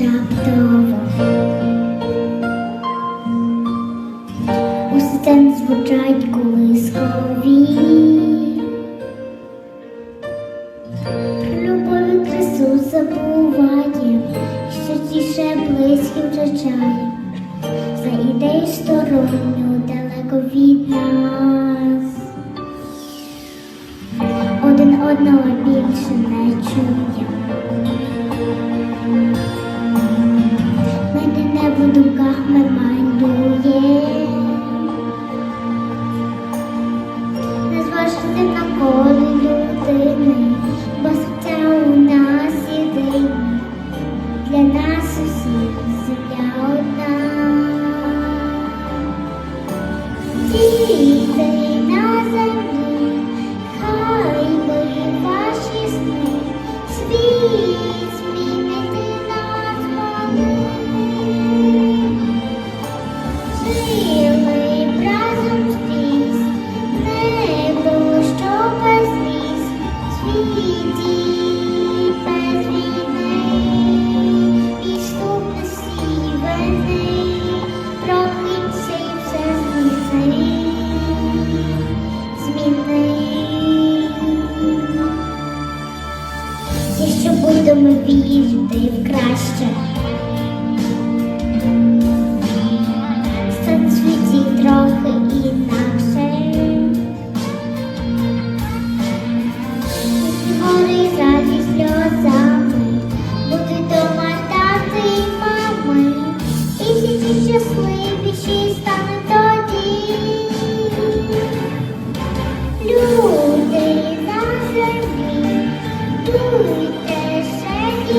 раптово Устен звучать колискові Про любові красу забуває, що тіше близьким втрачає, за ідею сторонню далеко від нас. Один одного більше не чує. Peace, Будемо вірити краще.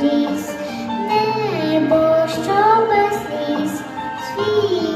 cheeks, neighbor's sweet.